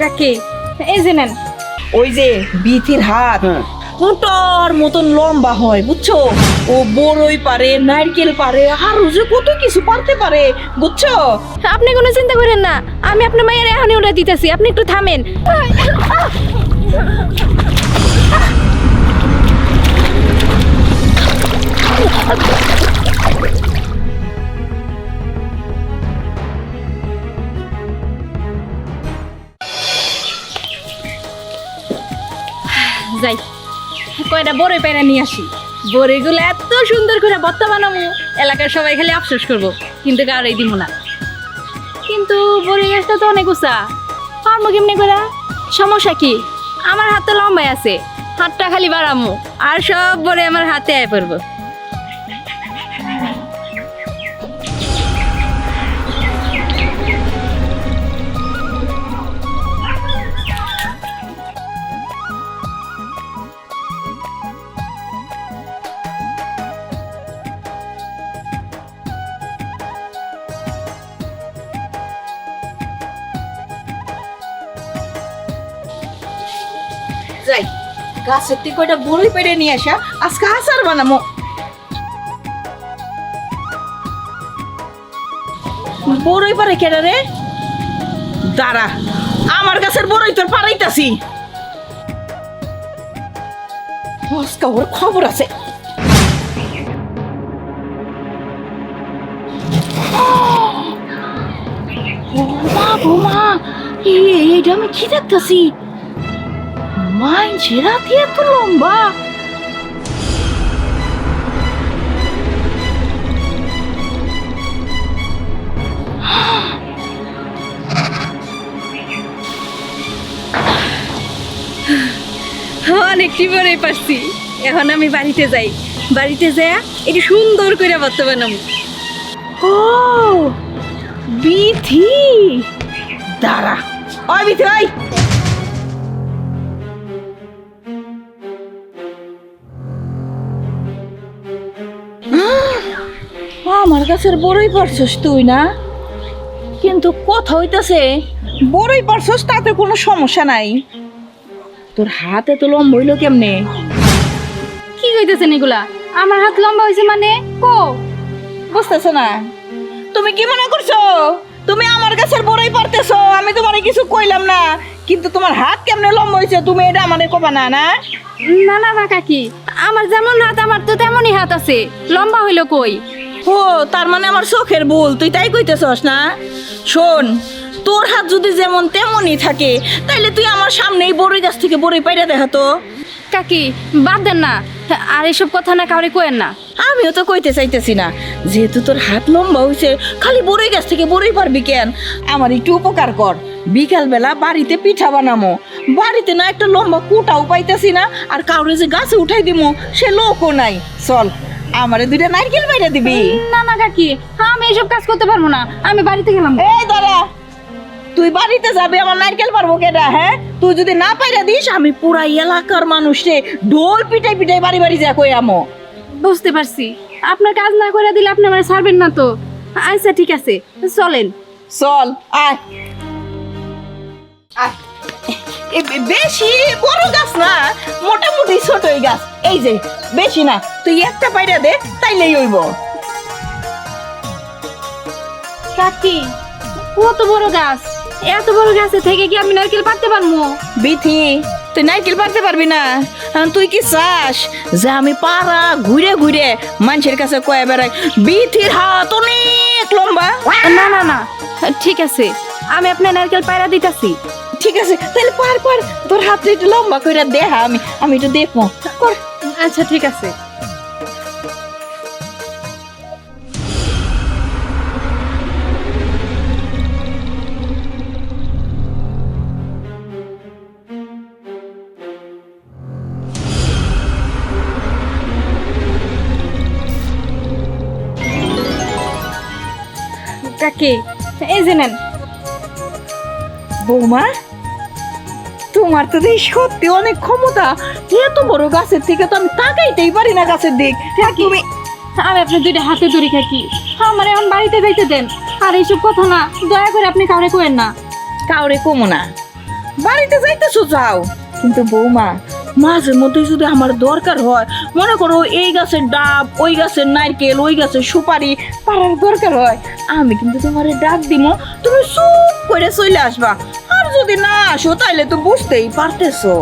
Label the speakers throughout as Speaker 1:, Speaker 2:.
Speaker 1: কাকে এই যে নেন।
Speaker 2: ওই যে বিথির হাত। ওটার মতন লম্বা হয় বুঝছ? ও বড়ই পারে নারকেল পারে আর যে কত কিছু পারতে পারে বুঝছ?
Speaker 1: আপনি কোনো চিন্তা করেন না। আমি আপনার মায়ের এখনই উড়ে দিতেছি। আপনি একটু থামেন। যাই কয়টা বড়ই পায়রা নিয়ে আসি। বড়িগুলো এত সুন্দর করে বত্তা বানাবো, এলাকার সবাই খালি আফসোস করব, কিন্তু কারোই দিব না। কিন্তু বড়ি গাছটা তো অনেক উঁচা, পারব কেমনি করে সমস্যা কি? আমার হাত তো লম্বাই আছে, হাতটা খালি বাড়ামো, আর সব বড়ে আমার হাতে আয় পড়ব।
Speaker 2: যাই। গাছের থেকে কয়টা বড়ই পেড়ে নিয়ে আসা। আজকে আচার বানামো। বড়ই পারে কেডা রে? দাঁড়া, আমার গাছের বড়ই তোর পারাইতাছি আজকে ওর খবর আছে। মা বোমা এইটা আমি কি দেখতেছি? মাইনছে রাতে এত লম্বা।
Speaker 1: অনেকটি বড়ই পারছি। এখন আমি বাড়িতে যাই। বাড়িতে যাই একটু সুন্দর করে বত্তা বানাবো
Speaker 2: ও বিথি দাঁড়া। ওই বিথি ওই! আমার কাছের বড়ই পারছস তুই না? কিন্তু কথা হইতাছে বড়ই পারছস তাতে কোনো সমস্যা নাই। তোর হাতে তো লম্ব হইল কেমনে?
Speaker 1: কি কইতেছেন এগুলা? আমার হাত লম্বা হইছে মানে? কো?
Speaker 2: বুঝতেছো না? তুমি কি মনে করছ? তুমি আমার কাছের বড়ই পারতেছো আমি তোমার কিছু কইলাম না। কিন্তু তোমার হাত কেমনে লম্বা হয়েছে তুমি এটা আমাদের কবা না না?
Speaker 1: না না না কাকি। আমার যেমন হাত আমার তো তেমনই হাত আছে। লম্বা হইল কই?
Speaker 2: ও তার মানে আমার চোখের ভুল। তুই তাই কইতেছস না? শোন তোর হাত যদি যেমন তেমনই থাকে তাইলে তুই আমার সামনেই বড়ই গাছ থেকে বড়ই পাইরা দেখাতো
Speaker 1: কাকি বাদ দেন না। আর এসব কথা না কাউরে কোয়েন না।
Speaker 2: আমিও তো কইতে চাইতেছি না। যেহেতু তোর হাত লম্বা হইছে খালি বড়ই গাছ থেকে বড়ই পারবি কেন? আমার একটু উপকার কর। বিকালবেলা বাড়িতে পিঠা বানামো। বাড়িতে না একটা লম্বা কুটাও পাইতেছি না আর কাউরে যে গাছে উঠাই দিমো সে লোকও নাই। চল। আমারে দুইটা নারকেল বাইরে দিবি।
Speaker 1: না না কাকি আমি এসব কাজ করতে পারব না। আমি বাড়িতে গেলাম।
Speaker 2: এই দাঁড়া তুই বাড়িতে যাবি আমার নারকেল পারব কেটা হ্যাঁ? তুই যদি না পাইরা দিস আমি পুরা এলাকার মানুষে ঢোল পিটাই পিটাই বাড়ি বাড়ি যা কই আমো।
Speaker 1: বুঝতে পারছি। আপনার কাজ না করে দিলে আপনি আমার ছাড়বেন না তো। আচ্ছা ঠিক আছে চলেন।
Speaker 2: চল আয়। আয়। এ বেশি বড় গাছ না মোটামুটি ছোটই গাছ। এই যে বেশি না তুই একটা পাইরা দে তাইলেই হইব।
Speaker 1: কাকি কত বড় গাছ? এত বড় গাছে থেকে কি আমি নারকেল পারতে পারব?
Speaker 2: বিথি তুই নারকেল পারতে পারবি না। তুই কি চাস যে আমি পাড়া ঘুরে ঘুরে মানুষের কাছে কয়ে বেড়াই? বিথির হাত অনেক লম্বা।
Speaker 1: না না না ঠিক আছে আমি আপনার নারকেল পায়রা দিতেছি।
Speaker 2: ঠিক আছে তাহলে পার পার তোর হাতটা একটু লম্বা করে দেখা আমি আমি একটু দেখব। কর।
Speaker 1: আচ্ছা ঠিক আছে। কাকে? এই যে নেন।
Speaker 2: বৌমা? তোমার তো দেখি সত্যি অনেক ক্ষমতা। এত বড় গাছের থেকে তো আমি তাকাইতেই পারি না গাছের দিক। তুমি
Speaker 1: আমি আপনার দুইটা হাতে দড়ি থাকি। আমার এখন বাড়িতে যাইতে দেন। আর এইসব কথা না দয়া করে আপনি কাউরে কোয়েন না।
Speaker 2: কাউরে কমো না। বাড়িতে যাইতেছো যাও। কিন্তু বৌমা মাঝে মধ্যে যদি আমার দরকার হয় মনে করো এই গাছের ডাব ওই গাছের নারকেল ওই গাছের সুপারি পাড়ার দরকার হয় আমি কিন্তু তোমার ডাক দিব তুমি চুপ করে চলে আসবা। যদি না আসো তাহলে তো বুঝতেই পারতেছো।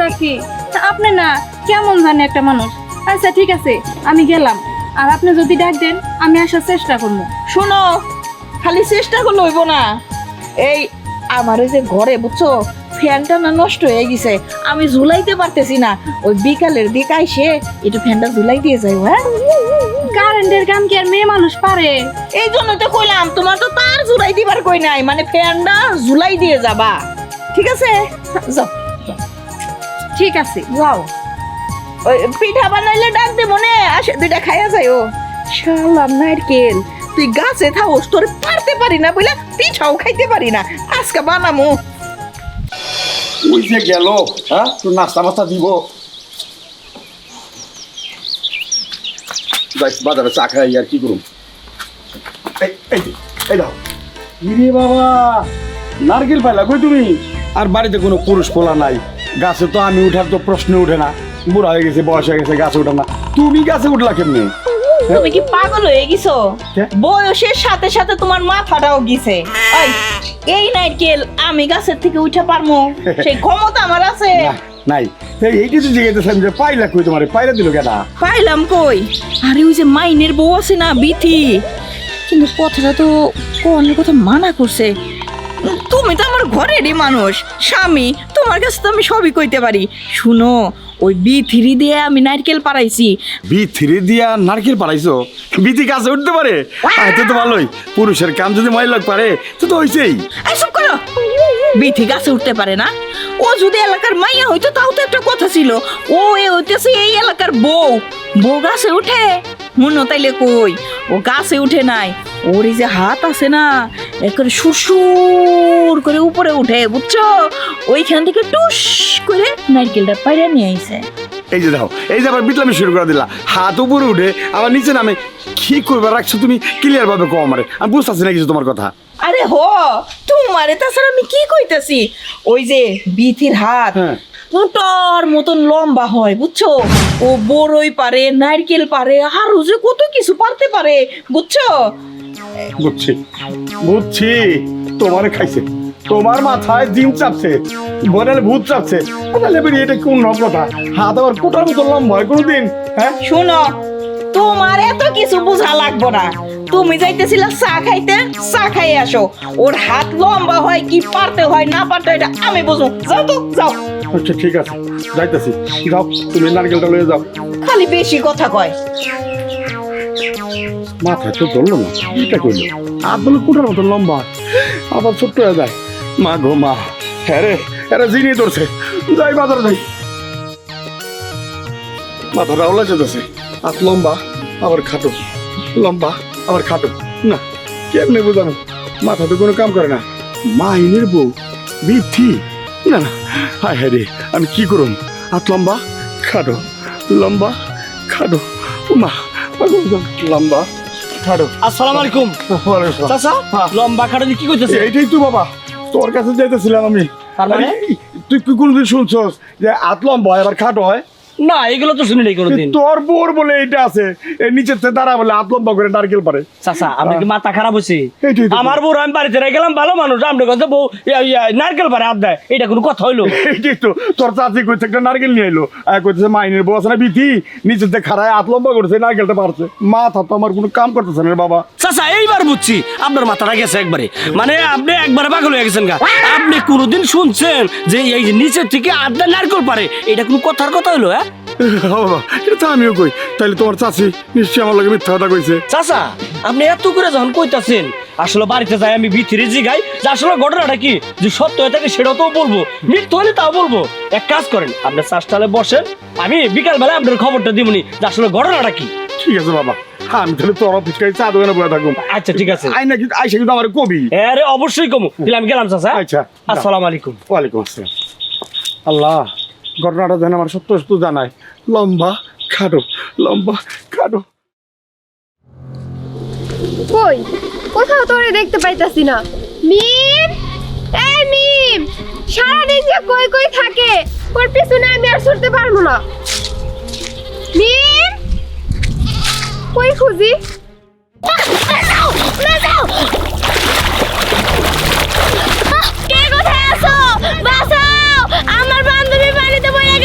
Speaker 1: কাকি আপনি না কেমন জানে একটা মানুষ। আচ্ছা ঠিক আছে আমি গেলাম। আর আপনি যদি ডাক দেন আমি আসার চেষ্টা করব।
Speaker 2: শোনো খালি চেষ্টা করলে হইব না। এই আমার ওই যে ঘরে বুঝছ? ফ্যানটা না নষ্ট হয়ে গেছে। আমি ঝুলাইতে পারতেছি না। ওই বিকালের দিক আইসে একটু ফ্যানটা ঝুলাই দিয়ে যাই হ্যাঁ?
Speaker 1: কারেন্টের কাম কি আর মেয়ে মানুষ পারে?
Speaker 2: এই জন্য তো কইলাম তোমার তো তার ঝুলাই দিবার কই নাই মানে ফ্যানটা ঝুলাই দিয়ে যাবা। ঠিক আছে? যাও
Speaker 1: ঠিক আছে
Speaker 2: যাও। ওই পিঠা বানাইলে ডাক দে মনে আসে দুইটা খাইয়া যাই ও। শালাম নারকেল তুই গাছে থাকস তোর পারতে পারি না বলে পিঠাও খাইতে পারি না। আজকে বানামু।
Speaker 3: ওই যে গেল হ্যাঁ? তোর নাস্তা মাস্তা দিব। বাজারে চা খাই আর কি এই বাবা, নারকেল পাইলা কই তুমি? আর বাড়িতে কোনো পুরুষ পোলা নাই। গাছে তো আমি উঠার তো প্রশ্ন উঠে না। বুড়া হয়ে গেছে, বয়স হয়ে গেছে, গাছে উঠে না। তুমি গাছে উঠলা কেমনি?
Speaker 2: তুমি কি পাগল হয়ে গেছো? বয়সের সাথে সাথে তোমার মাথাটাও গিছে। এই, নারকেল আমি গাছের থেকে উঠে পারমু সেই ক্ষমতা আমার আছে।
Speaker 3: নাই। এইটি তো জিজ্ঞেস যে পাইলা কই তোমার? পাইলা দিল কেনা
Speaker 2: পাইলাম কই? আরে ওই যে মাইনের বউ আছে না বিথি। কিন্তু কথাটা তো কোন কথা মানা করছে। তুমি তো আমার ঘরেরই মানুষ। স্বামী তোমার কাছে তো আমি সবই কইতে পারি। শুনো ওই বি থ্রি দিয়ে আমি নারকেল পাড়াইছি।
Speaker 3: বি থ্রি দিয়া নারকেল পাড়াইছো? বিতি গাছে উঠতে পারে? আর তো ভালোই। পুরুষের কাম যদি মহিলা পারে তো তো হইছেই।
Speaker 2: চুপ করো। বিথি গাছে উঠতে পারে না। ও যদি এলাকার মাইয়া হইতো তাও তো একটা কথা ছিল। ও এ হইতেছে এই এলাকার বউ। বউ গাছে উঠে। মনে তাইলে কই? ও গাছে উঠে নাই। ওর এই যে হাত আছে না একবারে সুরসুর করে উপরে উঠে বুঝছ? ওইখান থেকে টুস করে নারকেলটা পাইরা নিয়ে আইছে।
Speaker 3: এই যে দেখো এই যে আবার বিটলামি শুরু করে দিলা। হাত উপরে উঠে আবার নিচে নামে কি করবে? রাখছো তুমি? ক্লিয়ার ভাবে কম আমারে। আমি বুঝতেছি না কিছু তোমার কথা।
Speaker 2: আরে হো তোমারে তাছাড়া আমি কি কইতাছি? ওই যে বিথির হাত
Speaker 3: হ্যাঁ।
Speaker 2: পুটর মতন লম্বা হয় বুঝছ? ও বড়ই পারে নারকেল পারে আর যে কত কিছু পারতে পারে বুঝছ?
Speaker 3: বুঝছি। বুঝছি। তোমারে খাইছে। তোমার মাথায় ডিম চাপছে বনালে ভূত চাপছে। বনালে বেরিয়ে এটা কোন কথা হাত আবার কোটার মতো লম্বা হয় কোনোদিন হ্যাঁ?
Speaker 2: শুনো তোমার এত কিছু বোঝা লাগবো না। তুমি যাইতেছিলা চা খাইতে চা খাই আসো। ওর হাত লম্বা হয় কি পারতে হয় না পারতে এটা আমি বুঝব। যাও তো যাও।
Speaker 3: আচ্ছা ঠিক আছে। যাইতেছি। যাও তুমি নারকেলটা লয়ে যাও।
Speaker 2: খালি বেশি কথা কয়।
Speaker 3: মাথায় তো ধরলো না, এটা করল হাত বলে কোটার মতো লম্বা, আবার ছোট্ট হয়ে যায়। মা গো মা হ্যাঁ রে এরা জিনিয়ে ধরছে। যাই বাজারে যাই। মাথাটা ওলা যেতেছে হাত লম্বা, আবার খাটো। লম্বা, আবার খাটো। না, কেমনে বোঝানো? মাথা তো কোনো কাম করে না। মাইনের বউ বৃদ্ধি না না, হায় হায় রে, আমি কি করুম? হাত লম্বা, খাটো। লম্বা, খাটো। মা লম্বা খাটো
Speaker 4: আসসালামু আলাইকুম। চাচা। লম্বা খাটো কি করতেছে
Speaker 3: এইটাই তো বাবা তোর কাছে যাইতেছিলাম আমি
Speaker 4: মানে?
Speaker 3: তুই কি কোনদিন শুনছস যে হাত লম্বা হয় আবার খাটো হয়
Speaker 4: না এগুলো তো শুনি নাই কোনোদিন
Speaker 3: তোর বোর বলে এইটা আছে। এর দাঁড়া বলে হাত লম্বা করে নারকেল পারে।
Speaker 4: চাচা কি মাথা খারাপ হয়েছে আমার বউ আমি বাড়িতে রেখে গেলাম ভালো মানুষ বউ নারকেল পারে হাত দেয়। এটা কোনো কথা হইল?
Speaker 3: এইটাই তো তোর চাচি নারকেল নিয়ে এলো আর কইতেছে মাইনের বউ আছে না বিধি থেকে খাড়ায় হাত লম্বা করেছে নারকেলটা পারছে। মাথা তো আমার কোনো কাম করতেছে না বাবা।
Speaker 4: চাচা এইবার বুঝছি আপনার মাথাটা গেছে একবারে। মানে আপনি একবারে পাগল হয়ে গেছেন গা। আপনি কোনোদিন শুনছেন যে এই যে নিচের থেকে আড্ডা নারকেল পারে এটা কোনো কথার কথা হইল হ্যাঁ?
Speaker 3: বাবা এটা তো আমিও কই। তাইলে তোমার চাচি নিশ্চয়ই আমার লাগে মিথ্যা কথা কইছে।
Speaker 4: চাচা আপনি এত করে যখন কইতাছেন আসলে বাড়িতে যাই আমি ভিতরে জিগাই যে আসলে ঘটনাটা কি? যে সত্য হয়ে থাকে সেটাও তো বলব মিথ্যা হলে তাও বলব। এক কাজ করেন চাষটালে বসেন আমি বিকাল বেলা আপনার খবরটা দিবনি যে আসলে ঘটনাটা কি।
Speaker 3: ঠিক আছে বাবা আমি তাহলে তোর অফিস কাছে চা দোকানে বসে
Speaker 4: আচ্ছা ঠিক আছে।
Speaker 3: আই আইসা কিন্তু আমার কবি।
Speaker 4: আরে অবশ্যই কমু। তাহলে আমি গেলাম চাচা।
Speaker 3: আচ্ছা।
Speaker 4: আসসালামু আলাইকুম।
Speaker 3: ওয়ালাইকুম আসসালাম। আল্লাহ। ঘটনাটা যেন আমার সত্য সত্য জানায়। লম্বা, খাটো লম্বা, খাটো।
Speaker 5: কই? কোথাও তোরে দেখতে পাইতাছি না। মীর? এই মিম সারাদিন যে কই কই থাকে, ওর পিছনে আমি আর ছুটতে পারব না। মিম কই খুঁজি?
Speaker 1: আমার বান্ধবী বাড়িতে বলে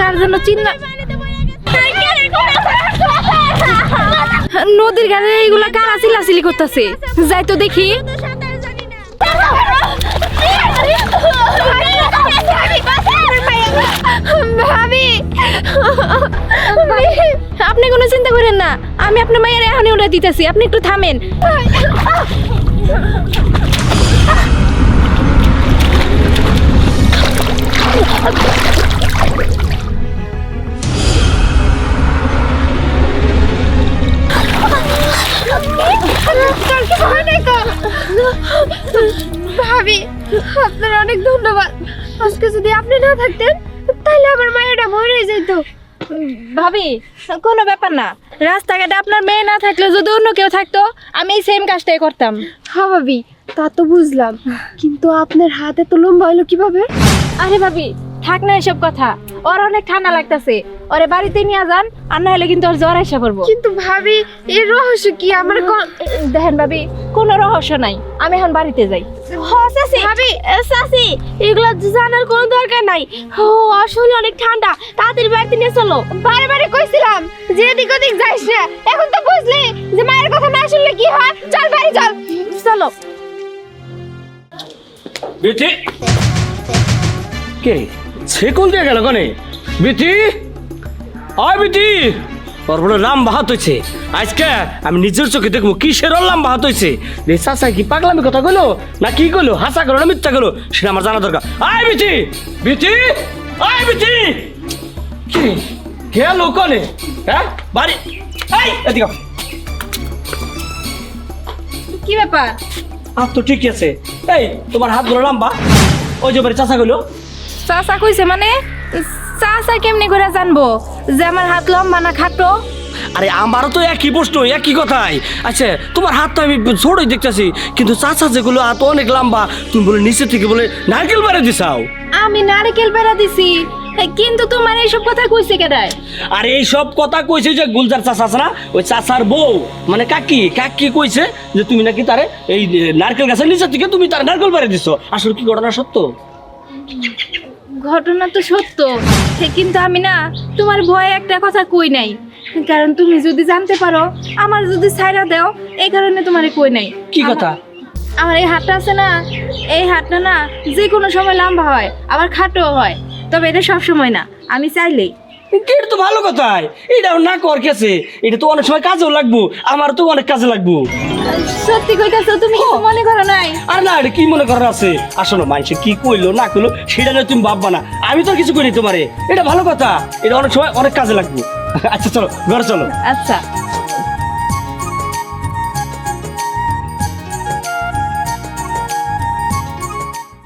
Speaker 1: কার জন্য চিন্তা নদীর গানে এইগুলা কারা চিল্লাচিল্লি করতেছে? যাই তো দেখি।
Speaker 5: ভাবি
Speaker 1: আপনি কোনো চিন্তা করেন না। আমি আপনার মায়ের এখনই উড়ে দিতেছি। আপনি একটু থামেন।
Speaker 5: তোর কি ভয় নেই তো ভাবি আপনার অনেক ধন্যবাদ। আজকে যদি আপনি না থাকতেন তাহলে আমার মায়েরা মরে যেত।
Speaker 1: ভাবি কোনো ব্যাপার না। রাস্তাঘাটে আপনার মেয়ে না থাকলে যদি অন্য কেউ থাকতো আমি এই সেম কাজটাই করতাম।
Speaker 5: হ্যাঁ ভাবি তা তো বুঝলাম। কিন্তু আপনার হাতে তো লম্বা হলো কীভাবে?
Speaker 1: আরে ভাবি থাক না এসব কথা। ওর অনেক ঠান্ডা লাগতাছে। ওরে বাড়িতে নিয়ে যান আর না হলে কিন্তু ওর জ্বর এসে পড়ব।
Speaker 5: কিন্তু ভাবি এর রহস্য কি? আমার
Speaker 1: দেখেন ভাবি কোনো রহস্য নাই। আমি এখন বাড়িতে যাই।
Speaker 5: ভাবি।
Speaker 1: সাসি এগুলো জানার কোনো দরকার নাই। ও আসলে অনেক ঠান্ডা। তাড়াতাড়ি বাড়িতে নিয়ে চলো।
Speaker 5: বারে বারে কইছিলাম যে এদিক ওদিক যাইস না। এখন তো বুঝলি যে মায়ের কথা না শুনলে কি হয়? চল বাড়ি চল।
Speaker 1: চলো।
Speaker 4: বিথি কে? সে কোন দিয়ে গেল কনে? বিথি আয় বিথি ওর বড় লাম বাহাত হয়েছে আজকে আমি নিজের চোখে দেখব কিসের ওর লাম বাহাত হয়েছে রে চাচা কি পাগলামি কথা কইলো? না কি কইলো? হাসা করো না মিথ্যা করো সেটা আমার জানা দরকার। আয় বিথি বিথি আয় বিথি কি? গেল কনে? হ্যাঁ? বাড়ি। এই এদিকে
Speaker 1: কি ব্যাপার?
Speaker 4: হাত তো ঠিকই আছে। এই তোমার হাতগুলো লম্বা। ওই যে বাড়ি চাচা কইলো।
Speaker 1: চাচা কইছে মানে? চাচা কেমনি করে জানব? যে আমার হাত লম্বা না খাটো?
Speaker 4: আরে আমারও তো একই প্রশ্ন একই কথাই। আচ্ছা তোমার হাত তো আমি ছোটই দেখতেছি কিন্তু চাচা যেগুলো হাত অনেক লম্বা তুমি বলে নিচে থেকে বলে নারকেল বাড়ি দিছাও।
Speaker 1: আমি নারকেল বেড়া দিছি। কিন্তু তোমার এইসব কথা কইছে কেডায়
Speaker 4: আর এই সব কথা কইছে যে গুলজার চাচা আছে না ওই চাচার বউ। মানে কাকি কাকি কইছে যে তুমি নাকি তারে এই নারকেল গাছের নিচে থেকে তুমি তার নারকেল বাড়ি দিছো। আসলে কি ঘটনা সত্য?
Speaker 1: ঘটনা তো সত্য। সে কিন্তু আমি না তোমার ভয়ে একটা কথা কই নাই। কারণ তুমি যদি জানতে পারো আমার যদি ছাইরা দেও এই কারণে তোমার কই নাই।
Speaker 4: কি কথা?
Speaker 1: আমার এই হাতটা আছে না এই হাতটা না যে কোনো সময় লম্বা হয় আবার খাটো হয়। তবে এটা সব সময় না আমি চাইলেই।
Speaker 4: এটা তো ভালো কথাই এটা না কর কেছে এটা তো অনেক সময় কাজেও লাগবো। আমার তো অনেক কাজে লাগবো।
Speaker 1: সত্যি কইতাছো তুমি কিছু মনে করো নাই?
Speaker 4: আর না এটা কি মনে করার আছে? আসলে মানুষে কি কইলো না কইলো সেটা নিয়ে তুমি ভাববা না। আমি তো কিছু করি তোমারে। এটা ভালো কথা। এটা অনেক সময় অনেক কাজে লাগবে। আচ্ছা চলো ঘর চলো।
Speaker 1: আচ্ছা।